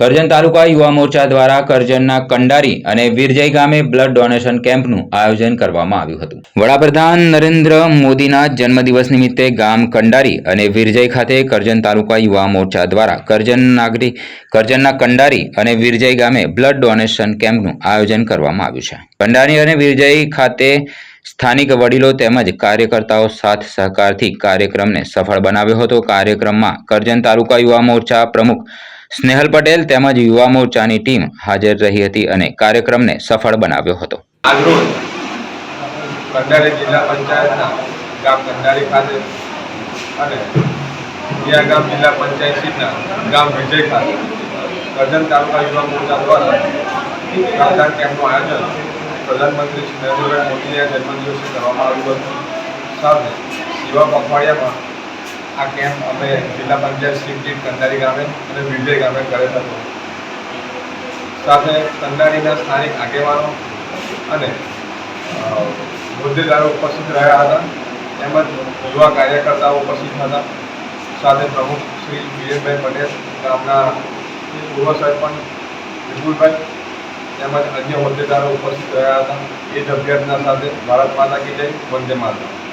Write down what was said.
કરજણ તાલુકા યુવા મોરચા દ્વારા કરજણના કંડારી અને વીરજય ગામે બ્લડ ડોનેશન કેમ્પનું આયોજન કરવામાં આવ્યું હતું. વડાપ્રધાન નરેન્દ્ર મોદીના જન્મદિવસ નિમિત્તે ગામ કંડારી અને વીરજય ખાતે કરજણ તાલુકા યુવા મોરચા દ્વારા કરજણ નાગરિક કરજણના કંડારી અને વીરજય ગામે બ્લડ ડોનેશન કેમ્પનું આયોજન કરવામાં આવ્યું છે. કંડારી અને વીરજય ખાતે સ્થાનિક વડીલો તેમજ કાર્યકર્તાઓ સાથ સહકારથી કાર્યક્રમને સફળ બનાવ્યો હતો. કાર્યક્રમમાં કરજણ તાલુકા યુવા મોરચા પ્રમુખ સ્નેહલ પટેલ તેમજ યુવા મોરચાની ટીમ હાજર રહી હતી અને કાર્યક્રમને સફળ બનાવ્યો હતો. પ્રધાનમંત્રી શ્રી નરેન્દ્રભાઈ મોદીના જન્મદિવસે કરવામાં આવ્યું હતું. સાથે યુવા પખવાડિયામાં આ કેમ્પ અમે જિલ્લા પંચાયત સીટ ટીમ કંડારી ગામે અને વિજય ગામે કરેલ હતો સાથે કંડારીના સ્થાનિક આગેવાનો અને હોદ્દેદારો ઉપસ્થિત રહ્યા હતા. તેમજ યુવા કાર્યકર્તાઓ ઉપસ્થિત હતા. સાથે પ્રમુખ શ્રી વિરેનભાઈ પટેલ, ગામના પૂર્વ સરપંચ વિપુલભાઈ તેમજ અન્ય હોદ્દેદારો ઉપસ્થિત રહ્યા હતા. એ જ અભ્યર્થના સાથે ભારત માતા કી જય, વંદે માતા